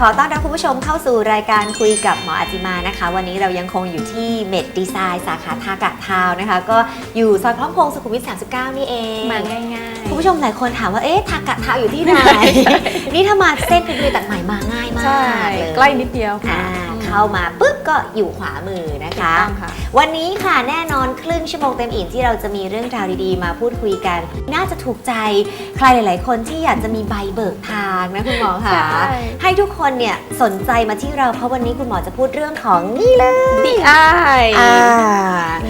ขอต้อนรับคุณผู้ชมเข้าสู่รายการคุยกับหมออาจิมานะคะ วันนี้เรายังคงอยู่ที่เมดดีไซน์สาขาทากะทาวน์นะคะ ก็อยู่ซอยพร้อมพงษ์สุขุมวิท 39 นี่เองมาง่ายคุณผู้ชมหลายคนถามว่าเอ๊ะทากะทาวน์อยู่ที่ไหน นี่ถ้ามาเส้นเพชรบุรีตัดใหม่มาง่ายมากใช่เลยใกล้นิดเดียวค่ะอ่า เข้ามาปุ๊บก็อยู่ขวามือนะคะต้องค่ะ วันนี้ค่ะแน่นอนครึ่งชั่วโมงเต็มอิ่มที่เราจะมีเรื่องราวดีๆ มาพูดคุยกัน น่าจะถูกใจใครหลาย ๆ คนที่อยากจะมีใบเบิกทางนะคุณหมอค่ะใช่ให้ทุกคนเนี่ยสนใจมาที่เราเพราะวันนี้คุณหมอจะพูดเรื่องของนี่เลยดีไออ่า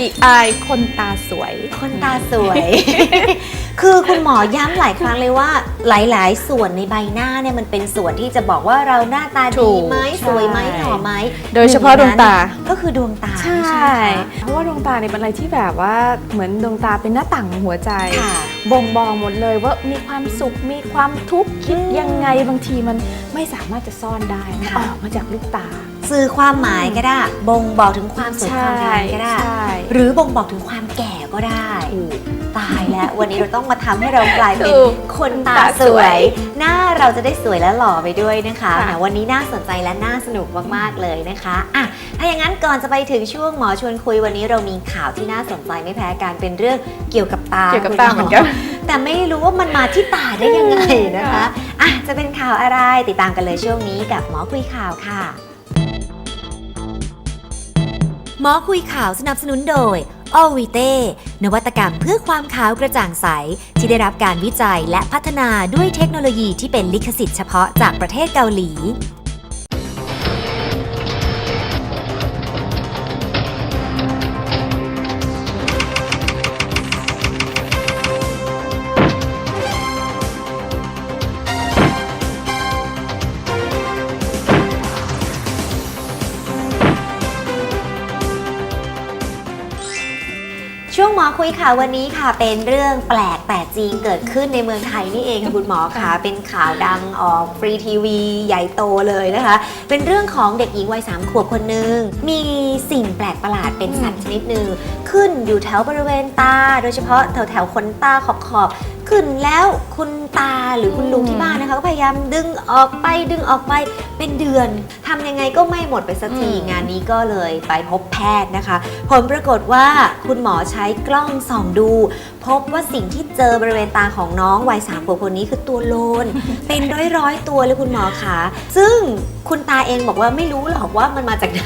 ดีไอคนตาสวย คนตาสวย คือคุณหมอย้ำหลายครั้งเลยว่าหลายๆ ส่วนในใบหน้าเนี่ยมันเป็นส่วนที่จะบอกว่าเราหน้าตาถูดีกไหมสวยไหมใช่หล่อไหมโดยเฉพาะดวงตา ก็คือดวงตาใช่ไหมคะเพราะว่าดวงตาเนี่ยเป็นอะไรที่แบบว่าเหมือนดวงตาเป็นหน้าต่างของหัวใจ ค่ะ บ่งบอกหมดเลยว่ามีความสุขมีความทุกข์คิดยังไงบางทีมันไม่สามารถจะซ่อนได้มันค่ะ ออกมาจากลูกตาสื่อความหมายก็ได้ บ่งบอกถึงความสวยความงามก็ได้ ใช่หรือบ่งบอกถึงความแก่ก็ได้ ถูก ตายแล้ว วันนี้เราต้องมาทำให้เรากลายเป็นถูกคนตาตาสสววย ย หน้าเราจะได้สวยและหล่อไปด้วยนะคะค่ะ แหมวันนี้น่าสนใจและน่าสนุกมากๆเลยนะคะอะถ้าอย่างนั้นก่อนจะไปถึงช่วงหมอชวนคุยวันนี้เรามีข่าวที่น่าสนใจไม่แพ้กันเป็นเรื่องเกี่ยวกับตาเกี่ยวกับคุณตาเหมือนกัน แต่ไม่รู้ว่ามันมาที่ตาได้ยังไงนะคะค่ะอะจะเป็นข่าวอะไรติดตามกันเลยช่วงนี้กับหมอคุยข่าวค่ะ หมอคุยข่าวสนับสนุนโดย o v i t e นวัตกรรมเพื่อความขาวกระจ่างใส ที่ได้รับการวิจัยและพัฒนาด้วยเทคโนโลยีที่เป็นลิขสิทธิ์เฉพาะจากประเทศเกาหลี ช่วงหมอคุยข่าววันนี้ค่ะเป็นเรื่องแปลกแต่จริงเกิดขึ้นในเมืองไทยนี่เองค่ะคุณหมอค่ะ เป็นข่าวดังออกฟรีทีวีใหญ่โตเลยนะคะ เป็นเรื่องของเด็กหญิงวัยสามขวบคนหนึ่งมีสิ่งแปลกประหลาดเป็นสัตว์ชนิดหนึ่งขึ้นอยู่แถวบริเวณตา โดยเฉพาะแถวแถวๆขนตาขอบขอบๆ ขึ้นแล้วคุณตาหรือคุณลุงที่บ้านนะคะ ก็พยายามดึงออกไปดึงออกไปเป็นเดือนทำยังไงก็ไม่หมดไปสักทีอืม งานนี้ก็เลยไปพบแพทย์นะคะ ผลปรากฏว่าคุณหมอใช้กล้องส่องดู พบว่าสิ่งที่เจอบริเวณตาของน้องวัยสามขวบคนนี้คือตัวโลน เป็นร้อยร้อยๆตัวเลยคุณหมอคะซึ่งคุณตาเองบอกว่าไม่รู้หรอกว่ามันมาจากไหน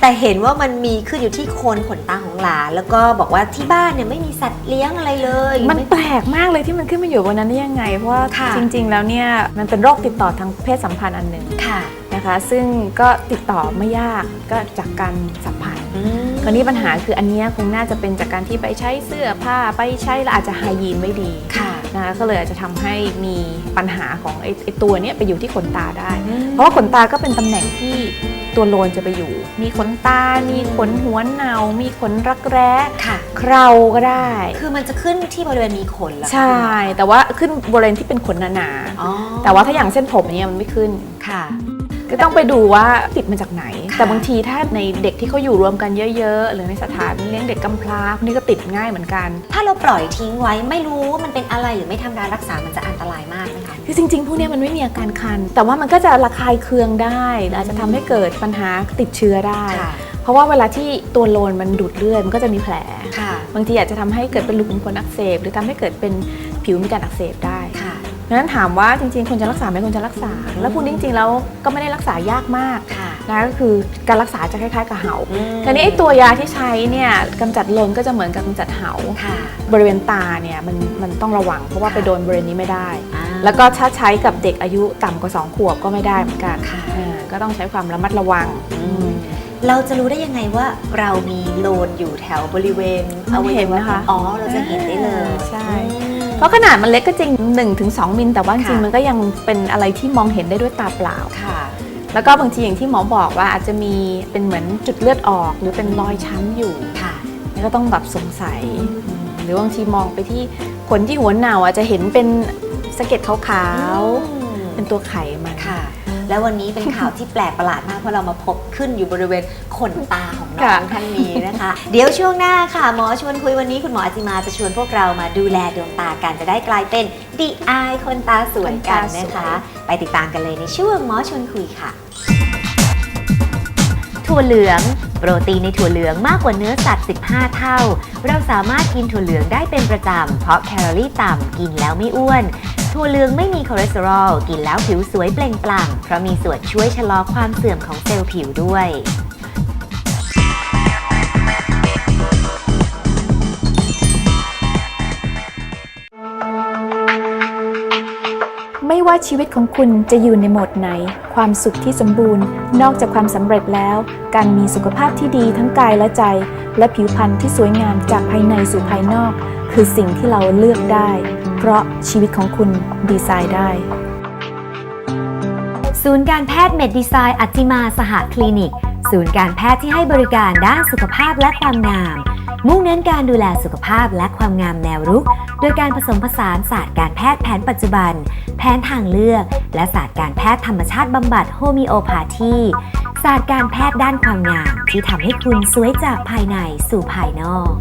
แต่เห็นว่ามันมีขึ้นอยู่ที่โคนขนตาของหลานแล้วก็บอกว่าที่บ้านเนี่ยไม่มีสัตว์เลี้ยงอะไรเลย มันไแปลกมากเลยที่มันขึ้นมาอยู่บนนั้นได้ยังไง เพราะว่าค่ะ จริง ๆ แล้วเนี่ยมันเป็นโรคติดต่อทางเพศสัมพันธ์อันหนึ่งค่ะนะคะซึ่งก็ติดต่อไม่ยากก็จากการสัมผัสอืมคราวนี้ปัญหาคืออันเนี้ยคงน่าจะเป็นจากการที่ไปใช้เสื้อผ้าไปใช้แล้วอาจจะไฮยีนไม่ดี ค่ะ นะคะก็เลยอาจจะทำให้มีปัญหาของไอ้ไอ้ตัวเนี้ยไปอยู่ที่ขนตาได้ อืม เพราะว่าขนตาก็เป็นตำแหน่งที่ ตัวโลนจะไปอยู่ มีขนตา มีขนหัวเนามีขนรักแร้ค่ะ เคราก็ได้ คือมันจะขึ้นที่บริเวณมีขนเหรอคะใช่ แต่ว่าขึ้นบริเวณที่เป็นขนหนาอ๋อๆแต่ว่าถ้าอย่างเส้นผมเนี่ยมันไม่ขึ้น ค่ะ ก็ต้องไปดูว่าติดมาจากไหนค่ะ แต่บางทีถ้าในเด็กที่เขาอยู่รวมกันเยอะๆ หรือในสถานเลี้ยงเด็กกำพร้าพวกนี้ก็ติดง่ายเหมือนกัน ถ้าเราปล่อยทิ้งไว้ไม่รู้ว่ามันเป็นอะไรหรือไม่ทำการรักษามันจะอันตรายมากไหมคะ คือจริงๆ พวกเนี้ยมันไม่มีอาการคัน แต่ว่ามันก็จะระคายเคืองได้หรืออาจจะทำให้เกิดปัญหาติดเชื้อได้ค่ะเพราะว่าเวลาที่ตัวโลนมันดูดเลือดมันก็จะมีแผล ค่ะ บางทีอาจจะทำให้เกิดเป็นรูขุมขนอักเสบ หรือทำให้เกิดเป็นผิวมีการอักเสบได้ค่ะดังนั้นถามว่าจริงๆควรจะรักษาไหมควรจะรักษา แล้วพวกนี้จริงๆแล้วก็ไม่ได้รักษายากมาก ค่ะ นะก็คือการรักษาจะคล้ายๆกับเหาอืมคราวนี้ไอ้ตัวยาที่ใช้เนี่ยกำจัดโลนก็จะเหมือนกับกำจัดเหาค่ะบริเวณตาเนี่ยมันมันต้องระวังเพราะว่าค่ะไปโดนบริเวณนี้ไม่ได้อ่าแล้วก็ถ้าใช้กับเด็กอายุต่ำกว่า 2 ขวบก็ไม่ได้เหมือนกันค่ะอ่าก็ต้องใช้ความระมัดระวังอืมเราจะรู้ได้ยังไงว่าเรามีโลนอยู่แถวบริเวณมันเห็นนะคะอ๋อเราจะเห็นได้เลยใช่อืมเพราะขนาดมันเล็กก็จริง 1-2 มิลแต่ว่าจริงค่ะๆมันก็ยังเป็นอะไรที่มองเห็นได้ด้วยตาเปล่าค่ะ แล้วก็บางทีอย่างที่หมอบอกว่าอาจจะมีเป็นเหมือนจุดเลือดออก หรือเป็นรอยช้ำอยู่ค่ะนี่ก็ต้องแบบสงสัย หรือบางทีมองไปที่ขนที่หัวเหนาอาจจะเห็นเป็นสะเก็ดขาวอืมๆเป็นตัวไขมันค่ะ แล้ววันนี้เป็นข่าวที่แปลกประหลาดมากเพราะเรามาพบขึ้นอยู่บริเวณขนตาของน้องค่ะท่านนี้นะคะ เดี๋ยวช่วงหน้าค่ะหมอชวนคุยวันนี้คุณหมออาจิมาจะชวนพวกเรามาดูแลดวงตากันจะได้กลายเป็นดีไอคนตาสวยกันนะคะ ไปติดตามกันเลยในช่วงหมอชวนคุยค่ะ ถั่วเหลือง โปรตีนในถั่วเหลืองมากกว่าเนื้อสัตว์ 15 เท่า เราสามารถกินถั่วเหลืองได้เป็นประจำ เพราะแคลอรี่ต่ำกินแล้วไม่อ้วน ถั่วเหลืองไม่มีคอเลสเตอรอล กินแล้วผิวสวยเปล่งปลั่ง เพราะมีส่วนช่วยชะลอความเสื่อมของเซลล์ผิวด้วย ว่าชีวิตของคุณจะอยู่ในโหมดไหน ความสุขที่สมบูรณ์ นอกจากความสำเร็จแล้ว การมีสุขภาพที่ดีทั้งกายและใจ และผิวพรรณที่สวยงามจากภายในสู่ภายนอก คือสิ่งที่เราเลือกได้ เพราะชีวิตของคุณดีไซน์ได้ ศูนย์การแพทย์เมดดีไซน์อัจจิมาสหคลินิก ศูนย์การแพทย์ที่ให้บริการด้านสุขภาพและความงาม มุ่งเน้นการดูแลสุขภาพและความงามแนวรุก โดยการผสมผสานศาสตร์การแพทย์แผนปัจจุบัน แผนทางเลือก และศาสตร์การแพทย์ธรรมชาติบำบัดโฮมิโอพาธีศาสตร์การแพทย์ด้านความงาม ที่ทำให้คุณสวยจากภายในสู่ภายนอก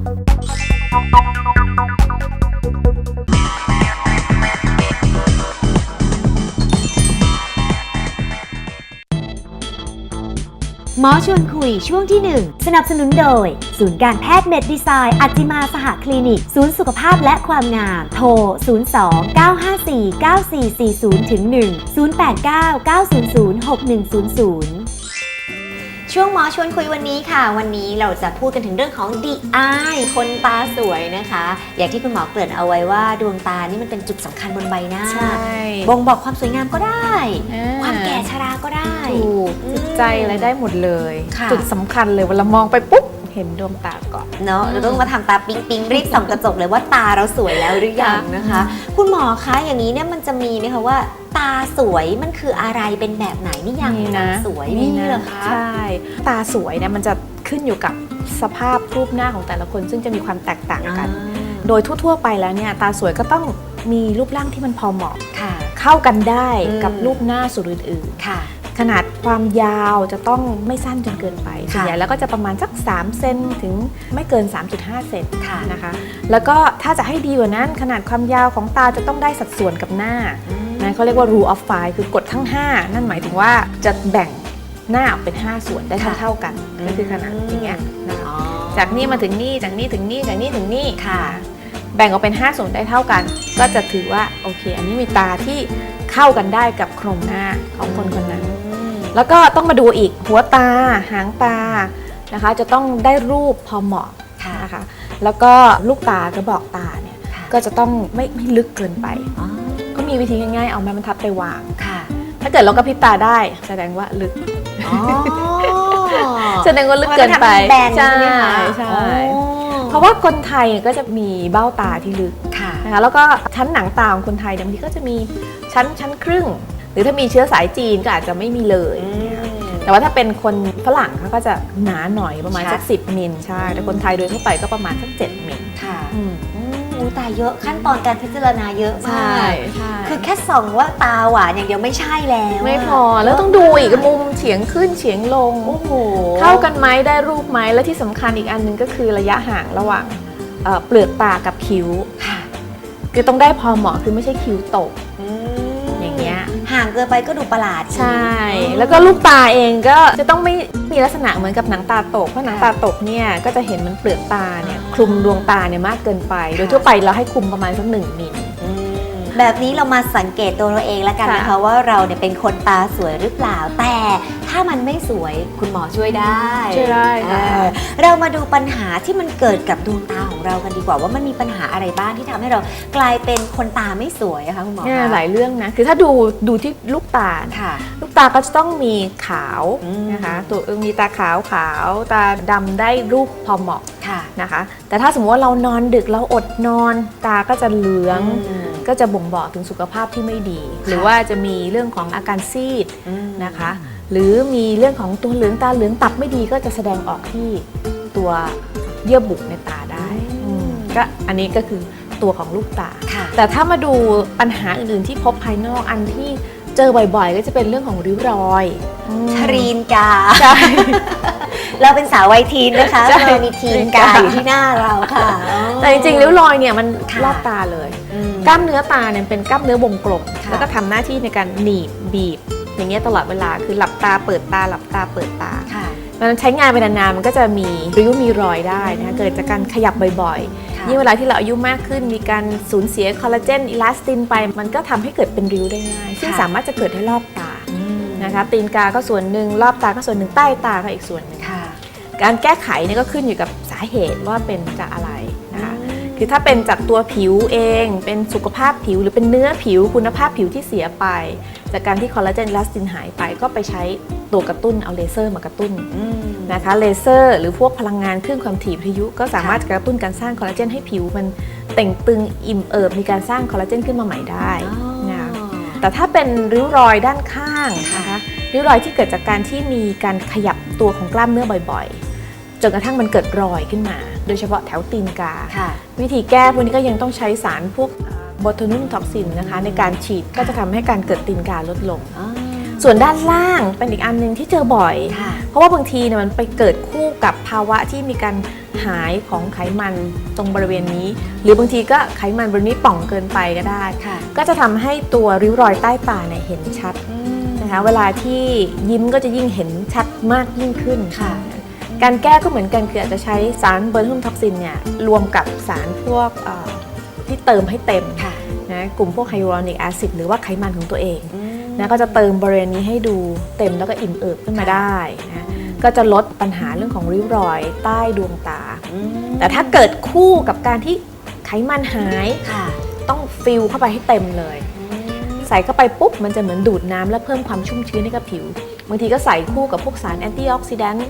หมอชวนคุยช่วงที่ 1 สนับสนุนโดย ศูนย์การแพทย์เมดดีไซน์อัจจิมาสหคลินิก ศูนย์สุขภาพและความงาม โทร 02 954 9440ถึง1 089 900 6100 ช่วงหมอชวนคุยวันนี้ค่ะ วันนี้เราจะพูดกันถึงเรื่องของดีไอคนตาสวยนะคะ อย่างที่คุณหมอเกริ่นเอาไว้ว่าดวงตานี่มันเป็นจุดสำคัญบนใบหน้าบ่งบอกความสวยงามก็ได้ ความแก่ชราก็ได้ถูกอืมจิตใจอะไรได้หมดเลยค่ะจุดสำคัญเลยเวลามองไปปุ๊บเห็นดวงตาก่อน เนาะเราต้องมาทำตาปิ๊งปิ๊งรีบส่องกระจกเลยว่าตาเราสวยแล้วหรือยังนะคะ คุณหมอคะอย่างนี้เนี่ยมันจะมีไหมคะว่า ตาสวยมันคืออะไรเป็นแบบไหนนิยามของการสวยมีนะเหรอคะใช่ ตาสวยเนี่ยมันจะขึ้นอยู่กับสภาพรูปหน้าของแต่ละคน ซึ่งจะมีความแตกต่างกัน โดยทั่วๆไปแล้วเนี่ยตาสวยก็ต้องมีรูปร่างที่มันพอเหมาะ ค่ะ เข้ากันได้อืมกับรูปหน้าส่วนอื่นค่ะๆ ขนาดความยาวจะต้องไม่สั้นจนเกินไปค่ะส่วนใหญ่แล้วก็จะประมาณสัก 3 เซนถึงไม่เกิน 3.5 เซนค่ะนะคะ แล้วก็ถ้าจะให้ดีกว่านั้น ขนาดความยาวของตาจะต้องได้สัดส่วนกับหน้านะเขาเรียกว่า rule of five คือกฎทั้ง 5 นั่นหมายถึงว่าจะแบ่งหน้าออกเป็น 5 ส่วนได้ค่ะเท่าๆกันก็คือขนาดอย่างเงี้ยนะคะอ๋อจากนี่มาถึงนี่จากนี่ถึงนี่จากนี่ถึงนี่ค่ะ แบ่งออกเป็น 5 ส่วนได้เท่ากัน ก็จะถือว่าโอเค อันนี้มีตาที่ เข้ากันได้กับโครงหน้าของคนคนนั้น แล้วก็ต้องมาดูอีกหัวตา หางตานะคะ จะต้องได้รูปพอเหมาะค่ะนะคะแล้วก็ลูกตากระบอกตาเนี่ยค่ะก็จะต้องไม่ไม่ลึกเกินไปอ๋อก็มีวิธีง่ายๆ เอาไม้บรรทัดไปวางค่ะถ้าเกิดเรากระพริบตาได้ แสดงว่าลึกอ๋อแสดงว่าลึกเกินไปพราะว่าทำให้แบนใช่ใช่ไหมคะใช่อ๋อเพราะว่าคนไทยก็จะมีเบ้าตาที่ลึกค่ะนะคะแล้วก็ชั้นหนังตาของคนไทยเนี่ยบางทีก็จะมี ชั้นชั้นครึ่ง หรือถ้ามีเชื้อสายจีนก็อาจจะไม่มีเลย แต่ว่าถ้าเป็นคนฝรั่งเขาก็จะหนาหน่อยประมาณชัดสักสิบมิลใช่แต่คนไทยโดยทั่วไปก็ประมาณสักเจ็ดมิลค่ะอืมอืมอุ๊ยตายเยอะขั้นตอนการพิจารณาเยอะมากใช่คือแค่ส่องว่าตาหวานอย่างเดียวไม่ใช่แล้วะไม่พอแล้วต้องดูอีกมุมเฉียงขึ้นเฉียงลงโอ้โหเข้ากันไหมได้รูปไหมและที่สำคัญอีกอันหนึงก็คือระยะห่างระหว่างเอ่อเปลือกตากับคิ้วค่ะคือต้องได้พอเหมาะคือไม่ใช่คิ้วตก ห่างเกินไปก็ดูประหลาดใช่อืมแล้วก็ลูกตาเองก็จะต้องไม่มีลักษณะเหมือนกับหนังตาตก เพราะหนังตาตกเนี่ยก็จะเห็นมันเปลือกตาเนี่ยคลุมดวงตาเนี่ยมากเกินไป โดยทั่วไปเราให้คลุมประมาณสักหนึ่งมิลอืม แบบนี้เรามาสังเกตตัวเราเองแล้วกันค่ะนะคะว่าเราเนี่ยเป็นคนตาสวยหรือเปล่า แต่ถ้ามันไม่สวยคุณหมอช่วยได้ช่วยได้ค่ะเออเรามาดูปัญหาที่มันเกิดกับดวงตาของเรากันดีกว่า ว่ามันมีปัญหาอะไรบ้างที่ทำให้เรากลายเป็นคนตาไม่สวยอะคะคุณหมอเนี่ยคะหลายเรื่องนะคือถ้าดูดูที่ลูกตาค่ะ ลูกตาก็จะต้องมีขาวอืมนะคะตัวเองมีตาขาวขาวตาดำได้รูปพอเหมาะค่ะนะคะ แต่ถ้าสมมติว่าเรานอนดึกเราอดนอน ตาก็จะเหลืองอืม ก็จะบ่งบอกถึงสุขภาพที่ไม่ดี หรือว่าจะมีเรื่องของอาการซีดอืมนะคะ หรือมีเรื่องของตัวเหลืองตาเหลืองตับไม่ดีก็จะแสดงออกที่ตัวเยื่อบุในตาได้อืมก็อันนี้ก็คือตัวของลูกตาค่ะแต่ถ้ามาดูปัญหาอื่นๆที่พบภายนอกอันที่เจอบ่อยๆ ก็จะเป็นเรื่องของริ้วรอยชรีนกาใช่เราเป็นสาววัยทีนนะคะใช่เรามีทีนกาอยู่ที่หน้าเราค่ะ แต่จริงๆริ้วรอยเนี่ยมันค่ะรอบตาเลยอืม กล้ามเนื้อตาเนี่ยเป็นกล้ามเนื้อวงกลมค่ะแล้วก็ทำหน้าที่ในการหนีบบีบ อย่างเงี้ยตลอดเวลาคือหลับตาเปิดตาหลับตาเปิดตาค่ะมันใช้งานไปนานๆมันก็จะมีริ้วมีรอยได้นะคะเกิดจากการขยับบ่อยค่ะๆยิ่งเวลาที่เราอายุมากขึ้นมีการสูญเสียคอลลาเจนอิลาสตินไป มันก็ทำให้เกิดเป็นริ้วได้ง่ายซึ่งค่ะสามารถจะเกิดได้รอบตาอืมนะคะตีนกาก็ส่วนหนึ่งรอบตาก็ส่วนหนึ่งใต้ตาก็อีกส่วนหนึ่งค่ะการแก้ไขเนี่ยก็ขึ้นอยู่กับสาเหตุว่าเป็นจากอะไรนะ คะคือถ้าเป็นจากตัวผิวเอง เป็นสุขภาพผิวหรือเป็นเนื้อผิวคุณภาพผิวที่เสียไป จากการที่คอลลาเจนอิลาสตินหายไปก็ไปใช้ตัวกระตุ้นเอาเลเซอร์มากระตุ้นอืมนะคะเลเซอร์ หรือพวกพลังงานคลื่นความถี่วิทยุ ก็สามารถจะกระตุ้นการสร้างคอลลาเจนให้ผิวมันเต่งตึงอิ่มเอิบมีการสร้างคอลลาเจนขึ้นมาใหม่ได้อ๋อนะคะแต่ถ้าเป็นริ้วรอยด้านข้างนะคะริ้วรอยที่เกิดจากการที่มีการขยับตัวของกล้ามเนื้อบ่อยๆ จนกระทั่งมันเกิดรอยขึ้นมา โดยเฉพาะแถวตีนกาค่ะวิธีแก้พวกนี้ก็ยังต้องใช้สารพวกบอทนุมท็อกซินนะคะ ในการฉีดก็จะทำให้การเกิดตีนกาลดลงอ๋อส่วนด้านล่างเป็นอีกอันหนึ่งที่เจอบ่อยค่ะเพราะว่าบางทีเนี่ยมันไปเกิดคู่กับภาวะที่มีการหายของไขมันตรงบริเวณนี้ หรือบางทีก็ไขมันบริเวณนี้ป่องเกินไปก็ได้ค่ะก็จะทำให้ตัวริ้วรอยใต้ตาเนี่ยเห็นชัดนะคะเวลาที่ยิ้มก็จะยิ่งเห็นชัดมากยิ่งขึ้นค่ะ การแก้ก็เหมือนกันคืออาจจะใช้สารเบอร์ทูมท็อกซินเนี่ยรวมกับสารพวกเอ่อที่เติมให้เต็มค่ะนะกลุ่มพวกไฮยาลูรอนิกแอซิดหรือว่าไขมันของตัวเองอืมนะก็จะเติมบริเวณนี้ให้ดูเต็มแล้วก็อิ่มเอิบขึ้นมาได้นะก็จะลดปัญหาเรื่องของริ้วรอยใต้ดวงตาอืมแต่ถ้าเกิดคู่กับการที่ไขมันหายค่ะต้องฟิลเข้าไปให้เต็มเลย ใส่เข้าไปปุ๊บมันจะเหมือนดูดน้ำและเพิ่มความชุ่มชื้นให้กับผิว บางทีก็ใส่คู่กับพวกสารแอนตี้ออกซิแดนต์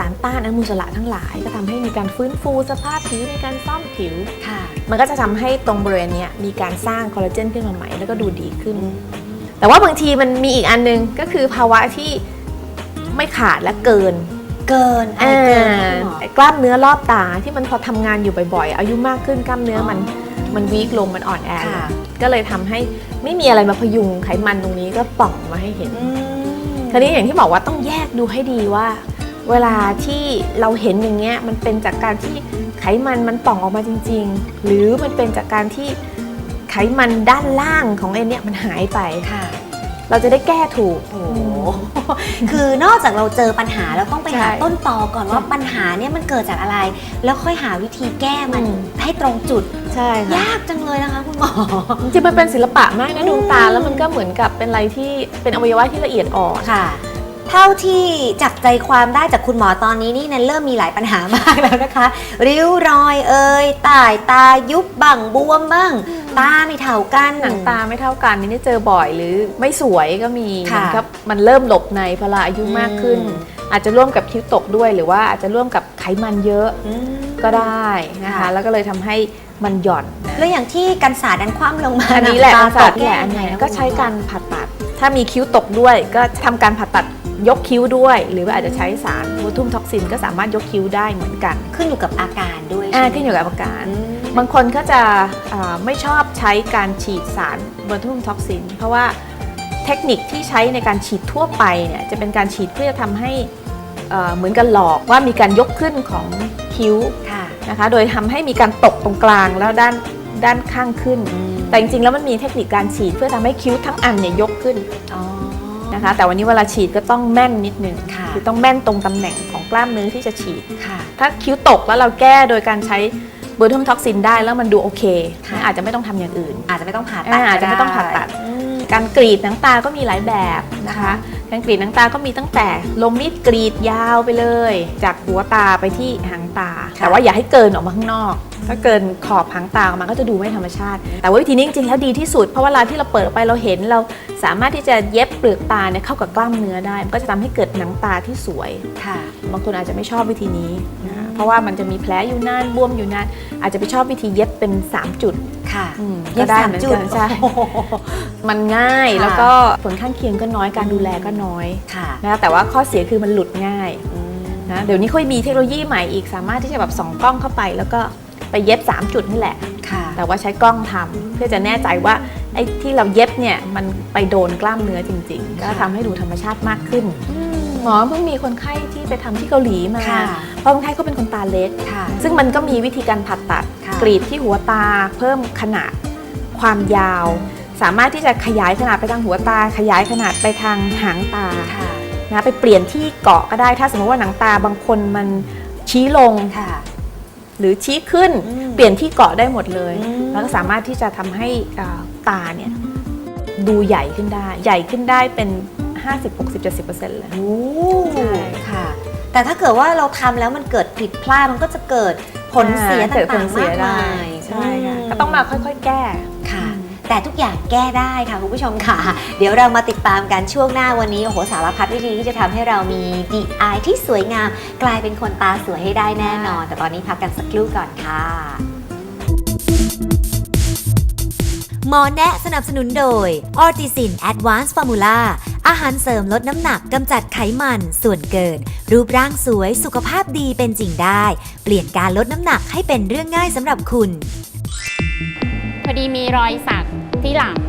สารต้านอนุมูลอิสระทั้งหลาย ก็ทำให้มีการฟื้นฟูสภาพผิวในการซ่อมผิวค่ะ มันก็จะทำให้ตรงบริเวณเนี้ยมีการสร้างคอลลาเจนขึ้นมาใหม่แล้วก็ดูดีขึ้น แต่ว่าบางทีมันมีอีกอันนึงก็คือภาวะที่ไม่ขาดและเกินเกินอะไรเกินคะคุณหมออ่ากล้ามเนื้อรอบตาที่มันพอทำงานอยู่บ่อยๆ อายุมากขึ้นกล้ามเนื้อมันมันวีคลงมันอ่อนแอลงค่ะก็เลยทำให้ไม่มีอะไรมาพยุงไขมันตรงนี้ก็ป่องมาให้เห็นอืมทีนี้อย่างที่บอกว่าต้องแยกดูให้ดีว่า เวลาที่เราเห็นอย่างเงี้ยมันเป็นจากการที่ไขมันมันป่องออกมาจริง ๆ หรือมันเป็นจากการที่ไขมันด้านล่างของไอ้เนี่ยมันหายไปค่ะ เราจะได้แก้ถูกโอ้โหคือนอกจากเราเจอปัญหาแล้วต้องไปหาใช่ต้นตอก่อนว่าปัญหาเนี่ยมันเกิดจากอะไร แล้วค่อยหาวิธีแก้มันอืมให้ตรงจุดใช่ค่ะยากจังเลยนะคะคุณหมอจริงๆมันเป็นศิลปะมากนะอืมดวงตาแล้วมันก็เหมือนกับเป็นอะไรที่เป็นอวัยวะที่ละเอียดอ่อนค่ะ เท่าที่จับใจความได้จากคุณหมอตอนนี้นี่นันเริ่มมีหลายปัญหามากแล้วนะคะ ริ้วรอยเอ่ยตายตายุบบั่งบวมบ้างตาไม่เท่ากันหนังตาไม่เท่ากันนี่เจอบ่อยหรือไม่สวยก็มีค่ะมันก็มันเริ่มหลบในพอเราอายุมากขึ้นอืมอาจจะร่วมกับคิ้วตกด้วย หรือว่าอาจจะร่วมกับไขมันเยอะอืมก็ได้นะคะค่ะแล้วก็เลยทำให้มันหย่อนนะแล้วอย่างที่กันสาดดันคว่ำลงมาอันนี้แหละตาศาสตร์นี่แหละตอักนแก้ไหนยังไงก็ใช้คุณหมอการผ่าตัด ถ้ามีคิ้วตกด้วยก็ทำการผ่าตัดยกคิ้วด้วย หรือว่าอาจจะใช้สารโบทูมท็อกซินก็สามารถยกคิ้วได้เหมือนกัน ขึ้นอยู่กับอาการด้วยอ่าใช่ไหมขึ้นอยู่กับอาการอืมบางคนก็จะอ่าไม่ชอบใช้การฉีดสารโบทูมท็อกซิน เพราะว่าเทคนิคที่ใช้ในการฉีดทั่วไปเนี่ยจะเป็นการฉีดเพื่อจะทำให้เอ่อเหมือนกันหลอกว่ามีการยกขึ้นของคิ้วค่ะนะคะ โดยทำให้มีการตกตรงกลางแล้วด้านด้านข้างขึ้น แต่จริงๆแล้วมันมีเทคนิคการฉีดเพื่อทำให้คิ้วทั้งอันเนี่ยยกขึ้นอ๋อนะคะ แต่วันนี้เวลาฉีดก็ต้องแม่นนิดนึงค่ะอต้องแม่นตรงตำแหน่งของกล้ามเนื้อที่จะฉีดค่ะถ้าคิ้วตกแล้วเราแก้โดยการใช้เบอร์ทูมท็อกซินได้แล้วมันดูโอเคค่ะอาจจะไม่ต้องทำอย่างอื่น อาจจะไม่ต้องผ่าตัดอ่าอาจจะไม่ต้องผ่าตัดอืมการกรีดหนังตาก็มีหลายแบบนะคะ การกรีดหนังตาก็มีตั้งแต่ลมมีดกรีดยาวไปเลย จากหัวตาไปที่หางตา แต่ว่าอย่าให้เกินออกมาข้างนอก ถ้าเกินขอบหางตาออกมาก็จะดูไม่ธรรมชาติ แต่ว่าวิธีนี้จริงๆแล้วดีที่สุด เพราะเวลาที่เราเปิดออกไปเราเห็นเราสามารถที่จะเย็บเปลือกตาเนี่ยเข้ากับกล้ามเนื้อได้ มันก็จะทำให้เกิดหนังตาที่สวยค่ะ บางคนอาจจะไม่ชอบวิธีนี้นะคะเพราะว่ามันจะมีแผลอยู่นานบวมอยู่นานอาจจะไปชอบวิธีเย็บเป็น 3 จุดค่ะอืมเย็บก็ได้สามเหมือนจุดกันใช่โอ้โหมันง่ายค่ะแล้วก็ผลข้างเคียงก็น้อยการดูแลก็น้อยค่ะนะคะแต่ว่าข้อเสียคือมันหลุดง่ายอืมนะเดี๋ยวนี้ค่อยมีเทคโนโลยีใหม่อีกสามารถที่จะแบบส่องกล้องเข้าไปแล้วก็ ไปเย็บ 3 จุดนี่แหละค่ะแต่ว่าใช้กล้องทำเพื่อจะแน่ใจว่าไอ้ที่เราเย็บเนี่ยมันไปโดนกล้ามเนื้อจริง ๆ ก็ทำให้ดูธรรมชาติมากขึ้น หมอเพิ่งมีคนไข้ที่ไปทำที่เกาหลีมาค่ะเพราะคนไข้เขาเป็นคนตาเล็กค่ะซึ่งมันก็มีวิธีการผ่าตัดค่ะกรีดที่หัวตาเพิ่มขนาดความยาว สามารถที่จะขยายขนาดไปทางหัวตา ขยายขนาดไปทางหางตาค่ะนะไปเปลี่ยนที่เกาะก็ได้ถ้าสมมติว่าหนังตาบางคนมันชี้ลงค่ะ หรือชี้ขึ้นอืมเปลี่ยนที่เกาะได้หมดเลยอืมแล้วก็สามารถที่จะทำให้อ่าตาเนี่ยดูใหญ่ขึ้นได้ ใหญ่ขึ้นได้เป็น 50 60 70%เลยโอ้ใช่ค่ะ แต่ถ้าเกิดว่าเราทำแล้วมันเกิดผิดพลาดมันก็จะเกิดผลเสียเกิดผต่าลงๆเสีมายกได้มายใช่ค่ะมก็ต้องมาค่อยๆ แก้ค่ะ แต่ทุกอย่างแก้ได้ค่ะคุณผู้ชมค่ะ เดี๋ยวเรามาติดตามกันช่วงหน้าวันนี้โอ้โหสารพัดวิธีที่จะทำให้เรามีดีไอที่สวยงาม กลายเป็นคนตาสวยให้ได้แน่นอน แต่ตอนนี้พักกันสักครู่ก่อนค่ะหมอแนะสนับสนุนโดยออร์ติซินแอดวานซ์ฟอร์มูลาอาหารเสริมลดน้ำหนักกำจัดไขมัน ส่วนเกิน รูปร่างสวยสุขภาพดีเป็นจริงได้ เปลี่ยนการลดน้ำหนักให้เป็นเรื่องง่ายสำหรับคุณ พอดีมีรอยสัก ที่หลัง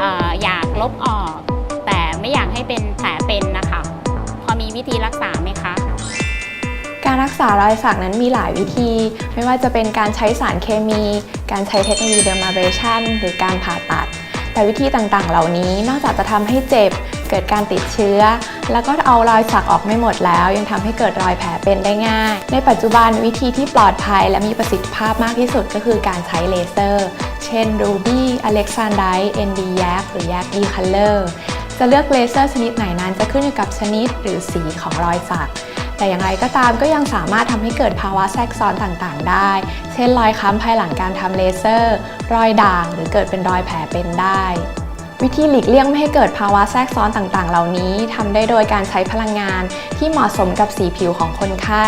อออยากลบออก แต่ไม่อยากให้เป็นแผลเป็นนะคะ พอมีวิธีรักษาไหมคะการรักษารอยสักนั้นมีหลายวิธี ไม่ว่าจะเป็นการใช้สารเคมี การใช้เทคโนโลยีเดอร์มาเบรชันหรือการผ่าตัด แต่วิธีต่างๆ เหล่านี้นอกจากจะทำให้เจ็บ เกิดการติดเชื้อ แล้วก็เอารอยสักออกไม่หมดแล้ว ยังทำให้เกิดรอยแผลเป็นได้ง่าย ในปัจจุบันวิธีที่ปลอดภัยและมีประสิทธิภาพมากที่สุดก็คือการใช้เลเซอร์ เช่น Ruby, Alexandrite, ND Yak หรือ Yak E Color จะเลือกเลเซอร์ชนิดไหนนั้นจะขึ้นอยู่กับชนิดหรือสีของรอยสัก แต่อย่างไรก็ตามก็ยังสามารถทำให้เกิดภาวะแทรกซ้อนต่างๆ ได้ เช่นรอยค้ำภายหลังการทำเลเซอร์ รอยด่าง หรือเกิดเป็นรอยแผลเป็นได้วิธีหลีกเลี่ยงไม่ให้เกิดภาวะแทรกซ้อนต่างๆ เหล่านี้ทำได้โดยการใช้พลังงานที่เหมาะสมกับสีผิวของคนไข้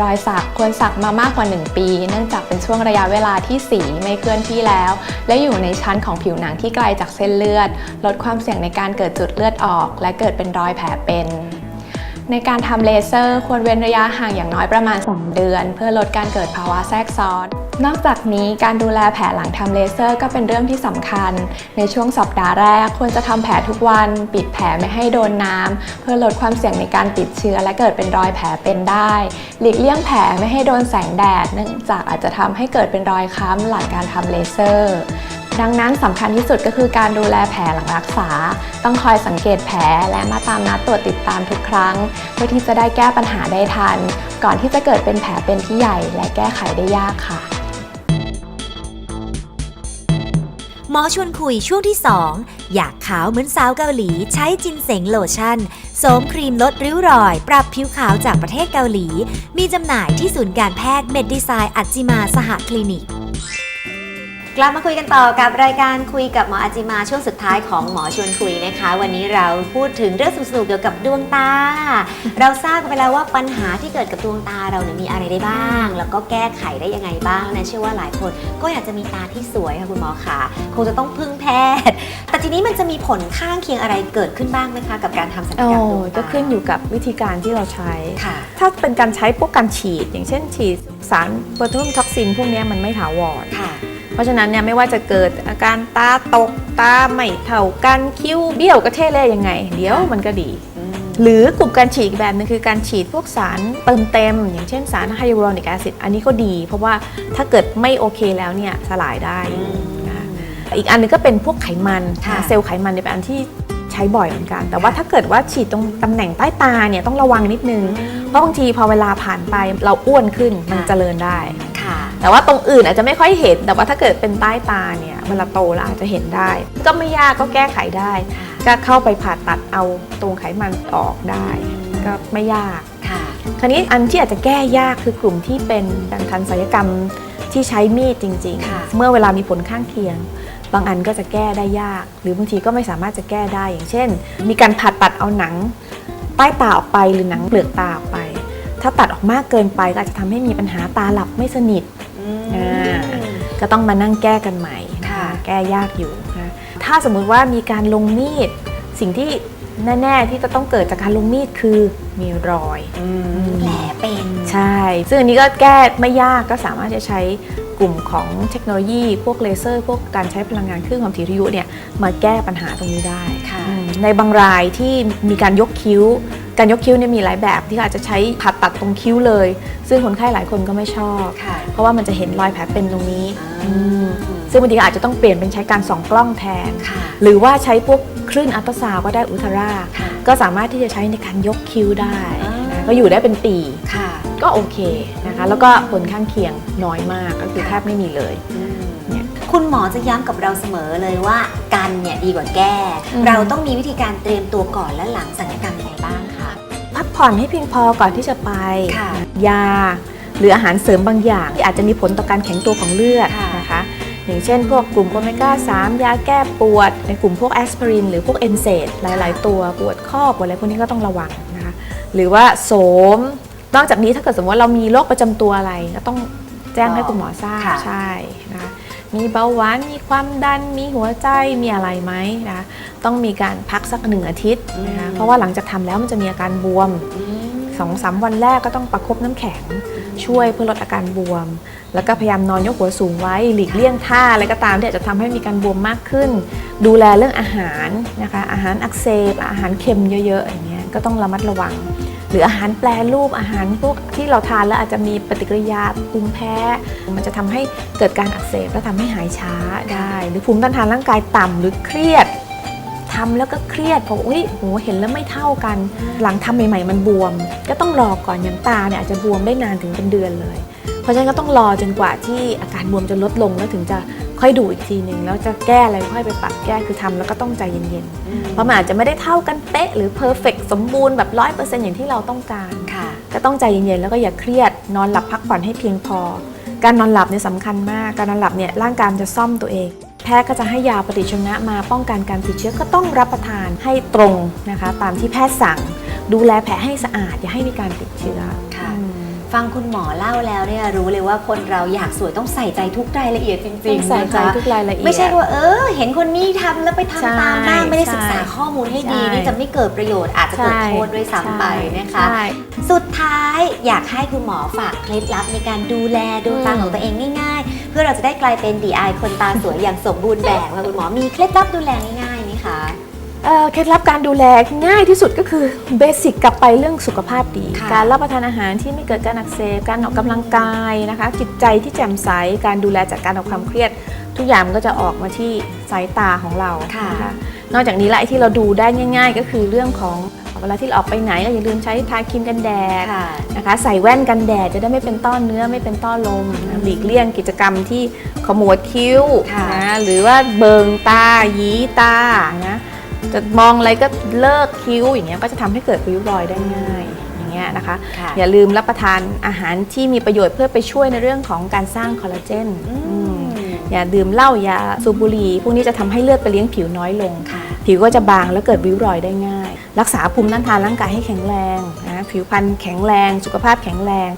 รอยสักควรสักมามากกว่า 1 ปี เนื่องจากเป็นช่วงระยะเวลาที่สีไม่เคลื่อนที่แล้ว และอยู่ในชั้นของผิวหนังที่ไกลจากเส้นเลือด ลดความเสี่ยงในการเกิดจุดเลือดออก และเกิดเป็นรอยแผลเป็น ในการทำเลเซอร์ควรเว้นระยะห่างอย่างน้อยประมาณ 2 เดือน เพื่อลดการเกิดภาวะแทรกซ้อน นอกจากนี้การดูแลแผลหลังทำเลเซอร์ก็เป็นเรื่องที่สำคัญ ในช่วงสัปดาห์แรก ควรจะทำแผลทุกวัน ปิดแผลไม่ให้โดนน้ำเพื่อลดความเสี่ยงในการติดเชื้อ และเกิดเป็นรอยแผลเป็นได้ หลีกเลี่ยงแผลไม่ให้โดนแสงแดด เนื่องจากอาจจะทำให้เกิดเป็นรอยค้ำหลังการทำเลเซอร์ ดังนั้นสำคัญที่สุดก็คือการดูแลแผลหลังรักษา ต้องคอยสังเกตแผลและมาตามนัดตรวจติดตามทุกครั้ง เพื่อที่จะได้แก้ปัญหาได้ทัน ก่อนที่จะเกิดเป็นแผลเป็นที่ใหญ่ และแก้ไขได้ยากค่ะ หมอชวนคุยช่วงที่ 2 อยากขาวเหมือนสาวเกาหลีใช้จินเสงโลชั่นโสมครีมลดริ้วรอย ปรับผิวขาวจากประเทศเกาหลี มีจำหน่ายที่ศูนย์การแพทย์เมดดีไซน์อัจจิมาสหคลินิก กลับมาคุยกันต่อกับรายการคุยกับหมออาจิมาช่วงสุดท้ายของหมอชวนคุยนะคะ วันนี้เราพูดถึงเรื่องสนุกๆเกี่ยวกับดวงตา เราทราบกันไปแล้วว่าปัญหาที่เกิดกับดวงตาเราเนี่ยมีอะไรได้บ้าง แล้วก็แก้ไขได้ยังไงบ้างนะเชื่อว่าหลายคนก็อยากจะมีตาที่สวยค่ะคุณหมอขาคงจะต้องพึ่งแพทย์ แต่ทีนี้มันจะมีผลข้างเคียงอะไรเกิดขึ้นบ้างไหมคะกับการทำศัลยโอ้กรรมดวงตาก็ขึ้นอยู่กับวิธีการที่เราใช้ ค่ะ ถ้าเป็นการใช้พวกการฉีด อย่างเช่นฉีดสารโบทูลินท็อกซินพวกเนี้ยมันไม่ถาวร ค่ะ เพราะฉะนั้นเนี่ยไม่ว่าจะเกิดอาการตาตกตาไม่เท่ากันคิ้วเบี้ยวกระเทเล่ยังไง เดี๋ยวมันก็ดี หรือกลุ่มการฉีดอีกแบบหนึงคือการฉีดพวกสารเติมเต็ม อย่างเช่นสารไฮยาลูรอนิกแอซิดอันนี้ก็ดี เพราะว่าถ้าเกิดไม่โอเคแล้วเนี่ยสลายได้นะคะอีกอันหนึงก็เป็นพวกไขมันค่ะเซลล์ไขมันเนี่ยเป็นอันที่ใช้บ่อยเหมือนกัน แต่ว่าถ้าเกิดว่าฉีดตรงตำแหน่งใต้ตาเนี่ยต้องระวังนิดนึง เพราะบางทีพอเวลาผ่านไปเราอ้วนขึ้นมันเจริญได้ ค่ะ แต่ว่าตรงอื่นอาจจะไม่ค่อยเห็น แต่ว่าถ้าเกิดเป็นใต้ตาเนี่ยเวลาโตแล้วอาจจะเห็นได้ ก็ไม่ยากก็แก้ไขได้ ก็เข้าไปผ่าตัดเอาตรงไขมันออกได้ ก็ไม่ยาก ค่ะ คราวนี้อันที่อาจจะแก้ยากคือกลุ่มที่เป็นการทันศัลยกรรมที่ใช้มีดจริงค่ะๆเมื่อเวลามีผลข้างเคียง บางอันก็จะแก้ได้ยาก หรือบางทีก็ไม่สามารถจะแก้ได้อย่างเช่น มีการผ่าตัดเอาหนังใต้ตาออกไปหรือหนังเปลือกตาออกไป ถ้าตัดออกมากเกินไปก็อาจจะทำให้มีปัญหาตาหลับไม่สนิทอ่าก็ต้องมานั่งแก้กันใหม่นะคะค่ะแก้ยากอยู่นะถ้าสมมุติว่ามีการลงมีดสิ่งที่แน่ๆที่จะต้องเกิดจากการลงมีดคือมีรอยแผลเป็นใช่ ซึ่งอันนี้ก็แก้ไม่ยากก็สามารถจะใช้กลุ่มของเทคโนโลยี พวกเลเซอร์ พวกการใช้พลังงานคลื่นความถี่วิทยุเนี่ยมาแก้ปัญหาตรงนี้ได้ค่ะอืมในบางรายที่มีการยกคิ้ว การยกคิ้วเนี่ยมีหลายแบบที่อาจจะใช้ผ่าตัดตรงคิ้วเลย ซึ่งคนไข้หลายคนก็ไม่ชอบ ค่ะ เพราะว่ามันจะเห็นรอยแผลเป็นตรงนี้อ่าอืมซึ่งบางทีอาจจะต้องเปลี่ยนเป็นใช้การส่องกล้องแทน ค่ะ หรือว่าใช้พวกคลื่นอัลตราซาวด์ก็ได้อุลตราค่ะก็สามารถที่จะใช้ในการยกคิ้วได้อ่านนะก็อยู่ได้เป็นปี ค่ะก็โอเคนะคะ แล้วก็ผลข้างเคียงน้อยมากก็คือแทบไม่มีเลยเนี่ยคุณหมอจะย้ำกับเราเสมอเลยว่า กันเนี่ยดีกว่าแก้ อืม เราต้องมีวิธีการเตรียมตัวก่อนและหลังศัลยกรรมยังไงบ้างคะพัก ผ่อนให้เพียงพอก่อนที่จะไป ค่ะยา หรืออาหารเสริมบางอย่างที่อาจจะมีผลต่อการแข็งตัวของเลือดค่ะ นะคะ อย่างเช่นพวกกลุ่มโอเมก้า 3 ยาแก้ปวด ในกลุ่มพวกแอสไพรินหรือพวกเอนเซดหลาย ๆ ตัวปวดข้อปวดอะไรพวกนี้ก็ต้องระวังนะคะหรือว่าโสม นอกจากนี้ถ้าเกิดสมมติว่าเรามีโรคประจำตัวอะไร ก็ต้องแจ้งให้คุณหมอทราบค่ะ ใช่นะคะ มีเบาหวาน มีความดัน มีหัวใจ มีอะไรไหมนะคะต้องมีการพักสักหนึ่งอาทิตย์นะคะอืมเพราะว่าหลังจากทำแล้วมันจะมีอาการบวมสองสามวันแรกก็ต้องประคบน้ำแข็ง ช่วยเพื่อลดอาการบวม แล้วก็พยายามนอนยกหัวสูงไว้ หลีกเลี่ยงท่าอะไรก็ตามที่อาจจะทำให้มีการบวมมากขึ้น ดูแลเรื่องอาหารนะคะ อาหารอักเสบ อาหารเค็มเยอะๆอย่างเงี้ย ก็ต้องระมัดระวัง หรืออาหารแปรรูปอาหารพวกที่เราทานแล้วอาจจะมีปฏิกิริยาภูมิแพ้ มันจะทำให้เกิดการอักเสบและทำให้หายช้าได้ หรือภูมิต้านทานร่างกายต่ำหรือเครียดทำแล้วก็เครียดเพราะอุ้ยโหเห็นแล้วไม่เท่ากัน หลังทำใหม่ ๆ มันบวม ก็ต้องรอก่อนอย่างตาเนี่ยอาจจะบวมได้นานถึงเป็นเดือนเลย เพราะฉะนั้นก็ต้องรอจนกว่าที่อาการบวมจะลดลงแล้วถึงจะค่อยดูอีกทีหนึ่งแล้วจะแก้อะไรค่อยไปปรับแก้คือทำแล้วก็ต้องใจเย็นๆเพราะมันอาจจะไม่ได้เท่ากันเป๊ะหรือเพอร์เฟก สมบูรณ์แบบร้อยเปอร์เซ็นต์อย่างที่เราต้องการค่ะ ก็ต้องใจเย็นๆแล้วก็อย่าเครียด นอนหลับพักผ่อนให้เพียงพอ การนอนหลับเนี่ยสำคัญมาก การนอนหลับเนี่ยร่างกายมันจะซ่อมตัวเอง แพทย์ก็จะให้ยาปฏิชีวนะมาป้องกันการติดเชื้อก็ต้องรับประทานให้ตรงนะคะ ตามที่แพทย์สั่ง ดูแลแผลให้สะอาดอย่าให้มีการติดเชื้อค่ะอืม ฟังคุณหมอเล่าแล้วเนี่ยรู้เลยว่าคนเราอยากสวยต้องใส่ใจทุกรายละเอียดจริงต้องๆใส่ใจนะคะทุกรายละเอียดไม่ใช่ว่าเออ เห็นคนนี้ทำแล้วไปทำใช่ตามบ้างไม่ได้ศึกษาใช่ข้อมูลให้ดีใช่นี่จะไม่เกิดประโยชน์อาจจะเกิดโทษด้วยซ้ำไปนะคะใช่สุดท้ายอยากให้คุณหมอฝากเคล็ดลับในการดูแลดวงตาอืมของตัวเองง่าย ๆ เพื่อเราจะได้กลายเป็นดีไอคนตาสวยอย่างสมบูรณ์แบบค่ะคุณหมอมีเคล็ดลับดูแลง่ายๆไหมคะ เอ่อเคล็ดลับการดูแลง่ายที่สุดก็คือเบสิกกลับไปเรื่องสุขภาพดีค่ะการรับประทานอาหารที่ไม่เกิดการอักเสบการออกกำลังกายนะคะจิตใจที่แจ่มใสการดูแลจากการเอาความเครียด ทุกอย่างมันก็จะออกมาที่สายตาของเราค่ะนนอกจากนี้และไอ้ที่เราดูได้ง่าย ๆ ก็คือเรื่องของเวลาที่เราออกไปไหนก็อย่าลืมใช้ทาครีมกันแดดค่ะนะคะใส่แว่นกันแดดจะได้ไม่เป็นต้อเนื้อไม่เป็นต้อลมนะหลีกเลี่ยงกิจกรรมที่ขมวดคิ้วค่ะนะหรือว่าเบิงตาหยีตานะ จะมองอะไรก็เลิกคิ้วอย่างเงี้ยก็จะทำให้เกิดริ้วรอยได้ง่ายอย่างเงี้ยนะคะค่ะอย่าลืมรับประทานอาหารที่มีประโยชน์เพื่อไปช่วยในเรื่องของการสร้างคอลลาเจนอือืมมอย่าดื่มเหล้าอย่าสูบบุหรี่พวกนี้จะทำให้เลือดไปเลี้ยงผิวน้อยลงค่ะผิวก็จะบางแล้วเกิดริ้วรอยได้ง่าย รักษาภูมิต้านทานร่างกายให้แข็งแรงนะผิวพรรณแข็งแรง สุขภาพแข็งแรง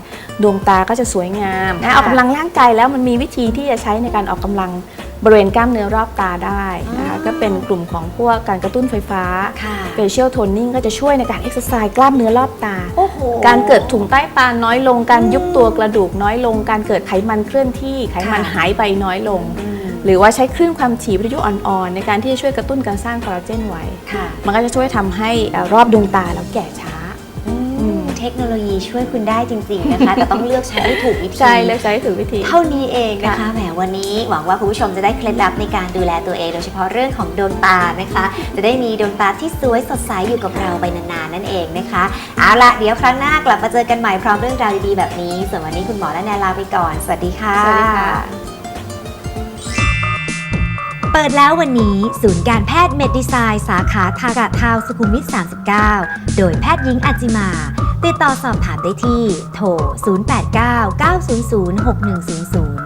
ดวงตาก็จะสวยงามนะค่ะออกกำลังร่างกายแล้วมันมีวิธีที่จะใช้ในการออกกำลัง บริเวณกล้ามเนื้อรอบตาได้นะคะก็เป็นกลุ่มของพวกการกระตุ้นไฟฟ้าค่ะ facial toning ก็จะช่วยในการเอ็กซ์ไซส์กล้ามเนื้อรอบตาโอ้โหการเกิดถุงใต้ตาน้อยลง การยุบตัวกระดูกน้อยลง การเกิดไขมันเคลื่อนที่ไขมันค่ะหายไปน้อยลงอืมหรือว่าใช้คลื่นความถี่วิทยุอ่อนๆ ในการที่จะช่วยกระตุ้นการสร้างคอลลาเจนไว้ค่ะมันก็จะช่วยทำให้เอ่อรอบดวงตาเราแก่ช้าอืมอืม เทคโนโลยีช่วยคุณได้จริง ๆนะคะ แต่ต้องเลือกใช้ให้ถูกวิธี ใช่เลือกใช้ให้ถูกวิธี เท่านี้เองนะคะค่ะแหมวันนี้หวังว่าคุณผู้ชมจะได้เคล็ดลับในการดูแลตัวเอง โดยเฉพาะเรื่องของดวงตานะคะ จะได้มีดวงตาที่สวยสดใสอยู่กับเราไปนานๆนั่นเองนะคะเอาละเดี๋ยวครั้งหน้ากลับมาเจอกันใหม่พร้อมเรื่องราวดีๆแบบนี้ส่วนวันนี้คุณหมอและแนนลาไปก่อน สวัสดีค่ะสวัสดีค่ะ เปิดแล้ววันนี้ ศูนย์การแพทย์เมดดีไซน์สาขาทากะทาวสุขุมวิท 39 โดยแพทย์หญิงอจิมา ติดต่อสอบถามได้ที่ โทร 089 900 6100